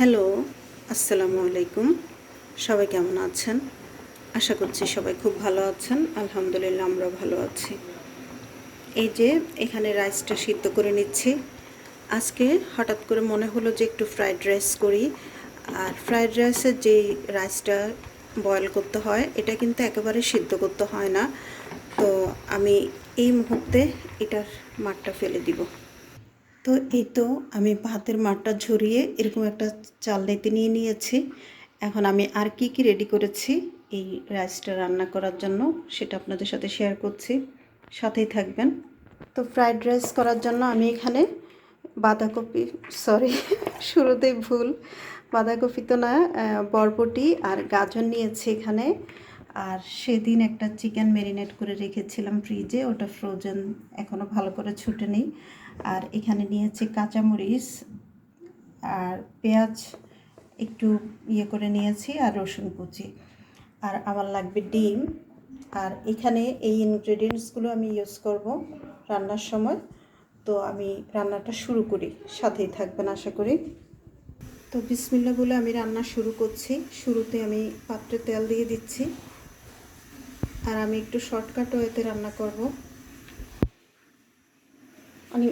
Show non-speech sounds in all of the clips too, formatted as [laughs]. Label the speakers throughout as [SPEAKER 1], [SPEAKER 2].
[SPEAKER 1] Hello, আসসালামু আলাইকুম। সবাই কেমন আছেন? আশা করছি সবাই খুব ভালো আছেন। আলহামদুলিল্লাহ আমরা ভালো আছি। এই যে, এখানে রাইসটা সিদ্ধ করে নিচ্ছি। আজকে হঠাৎ করে মনে হলো যে একটু ফ্রাইড রাইস করি। আর ফ্রাইড রাইসের যে রাইসটা বয়েল করতে হয়, এটা কিন্তু একেবারে সিদ্ধ করতে হয় না। তো আমি এই মুহূর্তে এটার মাঠটা ফেলে দিব। তো এই তো আমি ভাতের মাঠটা ঝরিয়ে এরকম একটা চাল নিতে নিয়ে নিয়েছি। এখন আমি আর কি কি রেডি করেছি এই রাইসটা রান্না করার জন্য সেটা আপনাদের সাথে শেয়ার করছি। সাথেই থাকবেন। তো ফ্রাইড রাইস করার জন্য আমি এখানে বাঁধাকপি সরি শুরুতেই ভুল। বাঁধাকপি তো না বরবটি আর গাজর নিয়েছি এখানে। আর সেদিন একটা চিকেন ম্যারিনেট করে রেখেছিলাম ফ্রিজে ওটা ফ্রোজেন এখনও ভালো করে ছুটে নেই আর এখানে নিয়েছি কাঁচামরিচ আর পেঁয়াজ, একটু ইয়ে করে নিয়েছি আর রসুন কুচি। আর আমার লাগবে ডিম। আর এখানে এই ইনগ্রেডিয়েন্টসগুলো আমি ইউজ করব রান্নার সময়। তো আমি রান্নাটা শুরু করি, সাথেই থাকবেন আশা করি। তো বিসমিল্লা বলে আমি রান্না শুরু করছি। শুরুতে আমি পাত্রে তেল দিয়ে দিচ্ছি। আর আমি একটু শর্টকাট ওয়েতে রান্না করব। আমি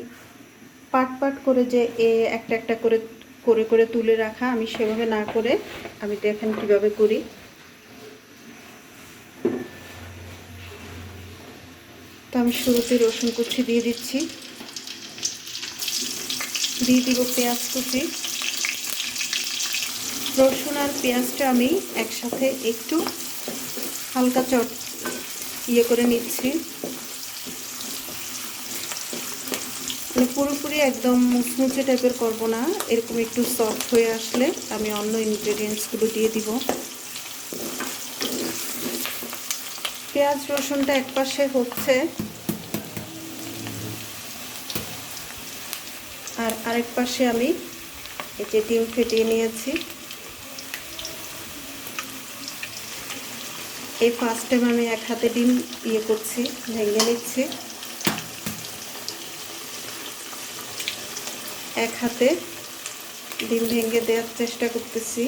[SPEAKER 1] পাট পাট করে যে এ একটা একটা করে করে করে তুলে রাখা, আমি সেভাবে না করে আমি দেখেন কীভাবে করি? তো আমি শুরুতে রসুন কুচি দিয়ে দিচ্ছি। দিয়ে দিব পেঁয়াজ কুচি। রসুন আর পেঁয়াজটা আমি একসাথে একটু হালকা চট ইয়ে করে নিচ্ছি মানে পুরোপুরি একদম মুচমুচে টাইপের করব না। এরকম একটু সফট হয়ে আসলে আমি অন্য ইনগ্রেডিয়েন্টসগুলো দিয়ে দিব। পেঁয়াজ, রসুনটা একপাশে হচ্ছে। আর আরেক পাশে আমি এই যে ডিম ফেটিয়ে নিয়েছি। এই ফার্স্ট টাইম আমি এক হাতে ডিম ইয়ে করছি, ভেঙে নিচ্ছি। এক হাতে ডিম ভেঙে দেওয়ার চেষ্টা করতেছি।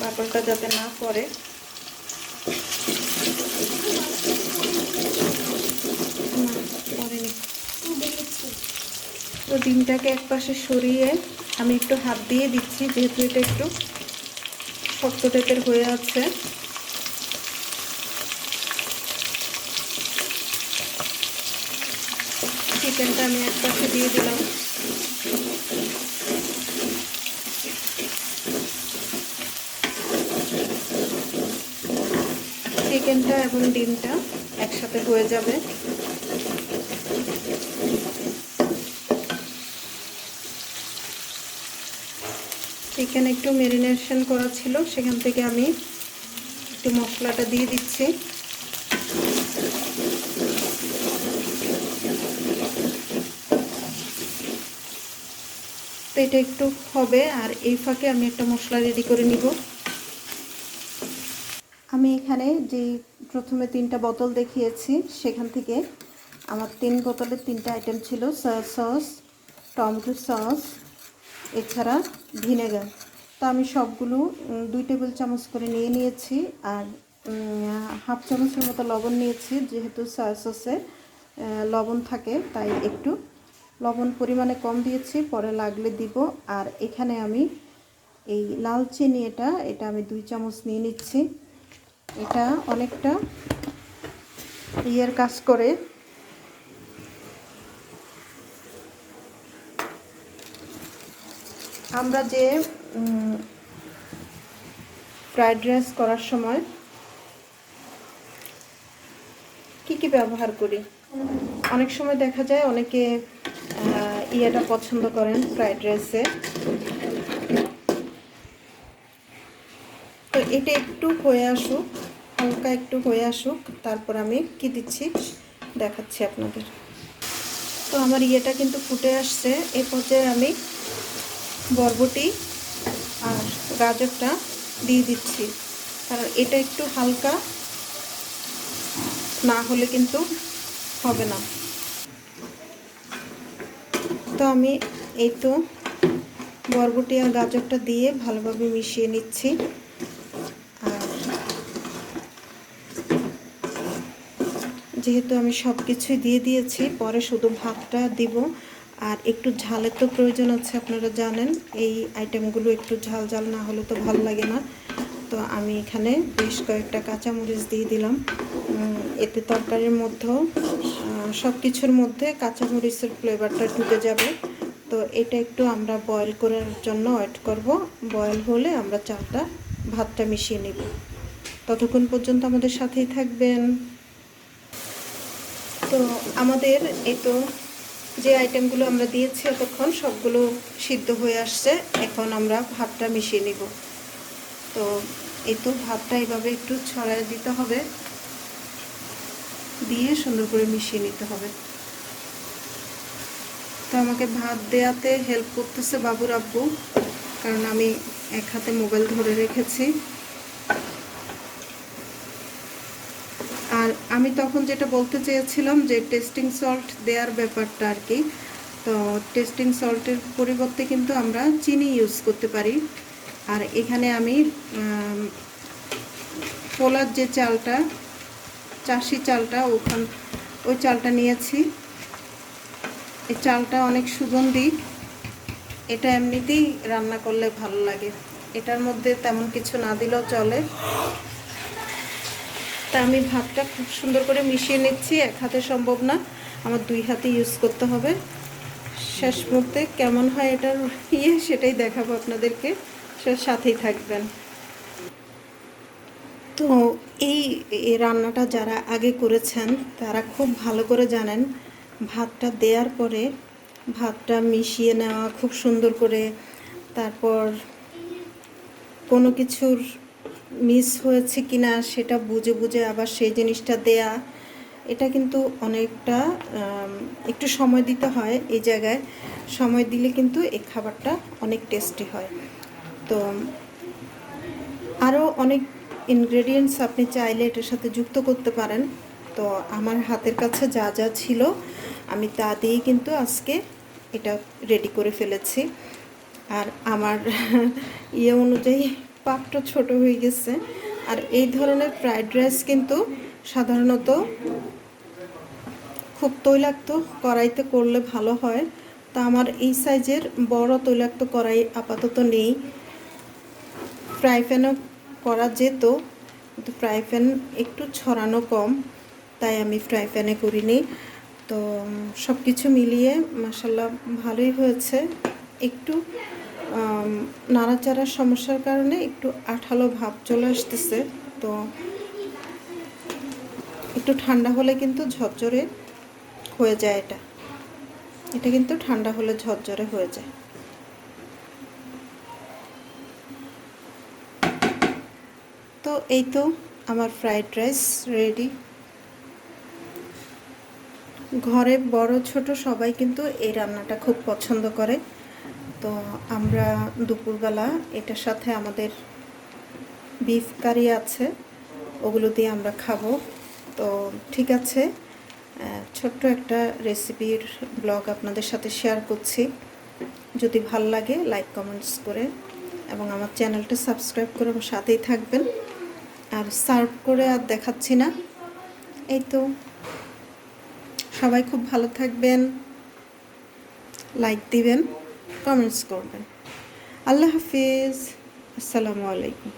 [SPEAKER 1] বাকলটা যাতে না পড়ে। তো ডিমটাকে এক পাশে সরিয়ে আমি একটু হাত দিয়ে দিচ্ছি, যেহেতু এটা একটু শক্ত টাইপের হয়ে আছে। চিকেনটা আমি এক পাশে দিয়ে দিলাম। চিকেনটা এবং ডিমটা একসাথে হয়ে যাবে। চিকেন একটু মেরিনেশন করা ছিল, সেখান থেকে আমি একটু মশলাটা দিয়ে দিচ্ছি। তো এটা একটু হবে, আর এই ফাঁকে আমি একটা মশলা রেডি করে নিব। আমি এখানে যে প্রথমে তিনটা বোতল দেখিয়েছি, সেখান থেকে আমার তিন বোতলের তিনটা আইটেম ছিল সয়া সস টমেটো সস এছাড়া ভিনেগার তো আমি সবগুলো দুই টেবিল চামচ করে নিয়ে নিয়েছি আর হাফ চামচের মতো লবণ নিয়েছি, যেহেতু সয়া সসে লবণ থাকে, তাই একটু লবণ পরিমাণে কম দিয়েছি, পরে লাগলে দিব। আর এখানে আমি এই লাল চিনি এটা এটা আমি দুই চামচ নিয়ে নিচ্ছি। এটা অনেকটা ইয়ের কাজ করে। আমরা যে ফ্রাইড রাইস করার সময় কি কি ব্যবহার করি? অনেক সময় দেখা যায় অনেকে ইয়েটা পছন্দ করেন ফ্রাইড রাইসে তো এটা একটু হয়ে আসুক, হালকা একটু হয়ে আসুক, তারপর আমি কি দিচ্ছি দেখাচ্ছি আপনাদের। তো আমার ইয়েটা কিন্তু ফুটে আসছে, এ পর্যায়ে আমি বরবটি আর গাজরটা দিয়ে দিচ্ছি। কারণ এটা একটু হালকা না হলে কিন্তু হবে না। তো আমি এই তো বরবটি আর গাজরটা দিয়ে ভালোভাবে মিশিয়ে নিচ্ছি। যেহেতু আমি সব কিছুই দিয়ে দিয়েছি, পরে শুধু ভাতটা দিব। আর একটু ঝালের তো প্রয়োজন আছে, আপনারা জানেন। এই আইটেমগুলো একটু ঝাল ঝাল না হলে তো ভালো লাগে না। তো আমি এখানে বেশ কয়েকটা কাঁচামরিচ দিয়ে দিলাম। এতে তরকারির মধ্যেও সব কিছুর মধ্যে কাঁচামরিচের ফ্লেভারটা ঢুকে যাবে। তো এটা একটু আমরা বয়েল করার জন্য ওয়েট করব। বয়েল হলে আমরা চালটা ভাতটা মিশিয়ে নেব। ততক্ষণ পর্যন্ত আমাদের সাথেই থাকবেন। তো আমাদের এই তো যে আইটেমগুলো আমরা দিয়েছি এতক্ষণ, সবগুলো সিদ্ধ হয়ে আসছে। এখন আমরা ভাতটা মিশিয়ে নিব। তো এই তো ভাতটা এভাবে একটু ছড়ায় দিতে হবে। দিয়ে সুন্দর করে মিশিয়ে নিতে হবে। তো আমাকে ভাত দেয়াতে হেল্প করতেছে বাবুর আব্বু, কারণ আমি এক হাতে মোবাইল ধরে রেখেছি। আর আমি তখন যেটা বলতে চেয়েছিলাম যে টেস্টিং সল্ট দেওয়ার ব্যাপারটা আর কি, তো টেস্টিং সল্টের পরিবর্তে কিন্তু আমরা চিনি ইউজ করতে পারি। আর এখানে আমি পোলার যে চালটা, চাষি চালটা ওখান, ওই চালটা নিয়েছি। এই চালটা অনেক সুগন্ধি, এটা এমনিতেই রান্না করলে ভালো লাগে। এটার মধ্যে তেমন কিছু না দিলেও চলে। তা আমি ভাতটা খুব সুন্দর করে মিশিয়ে নিচ্ছি, এক হাতে সম্ভব না। আমার দুই হাতে ইউজ করতে হবে। শেষ মুহূর্তে কেমন হয় এটার ইয়ে সেটাই দেখাবো আপনাদেরকে। সে সাথেই থাকবেন। তো এই রান্নাটা যারা আগে করেছেন, তারা খুব ভালো করে জানেন, ভাতটা দেওয়ার পরে ভাতটা মিশিয়ে নেওয়া, খুব সুন্দর করে, তারপর কোনো কিছুর মিস হয়েছে কি না সেটা বুঝে বুঝে আবার সেই জিনিসটা দেয়া, এটা কিন্তু অনেকটা একটু সময় দিতে হয় এই জায়গায়। সময় দিলে কিন্তু এই খাবারটা অনেক টেস্টি হয়। তো, আরও অনেক ইনগ্রেডিয়েন্টস আপনি চাইলে এটার সাথে যুক্ত করতে পারেন। তো আমার হাতের কাছে যা যা ছিল, আমি তা দিয়েই কিন্তু আজকে এটা রেডি করে ফেলেছি। আর আমার [laughs] ইয়ে অনুযায়ী পাকটা ছোট হয়ে গেছে। আর এই ধরনের ফ্রাইড রাইস কিন্তু সাধারণত খুব তৈলাক্ত কড়াইতে করলে ভালো হয়। তা আমার এই সাইজের বড় তৈলাক্ত কড়াই আপাতত নেই। ফ্রাই প্যানও করা যেত, কিন্তু ফ্রাই প্যান একটু ছড়ানো কম, তাই আমি ফ্রাই প্যানে করিনি। তো সব কিছু মিলিয়ে মাসাল্লাহ ভালোই হয়েছে। একটু নাড়াচাড়ার সমস্যার কারণে একটু আঠালো ভাব চলে আসতেছে। তো একটু ঠান্ডা হলে কিন্তু ঝরঝরে হয়ে যায় এটা। এটা কিন্তু ঠান্ডা হলে ঝরঝরে হয়ে যায়। তো এই তো আমার ফ্রাইড রাইস রেডি। ঘরে বড় ছোট সবাই কিন্তু এই রান্নাটা খুব পছন্দ করে। তো আমরা দুপুরবেলা এটার সাথে আমাদের বিফ কারি আছে, ওগুলো দিয়ে আমরা খাব। তো ঠিক আছে ছোট্ট একটা রেসিপির ব্লগ আপনাদের সাথে শেয়ার করছি। যদি ভালো লাগে লাইক কমেন্টস করে এবং আমার চ্যানেলটা সাবস্ক্রাইব করে আমার সাথেই থাকবেন। আর সার্ভ করে আর দেখাচ্ছি না। এই তো। সবাই খুব ভালো থাকবেন। লাইক দিবেন। কমেন্টস করবেন। আল্লাহ হাফিজ আসসালামু আলাইকুম।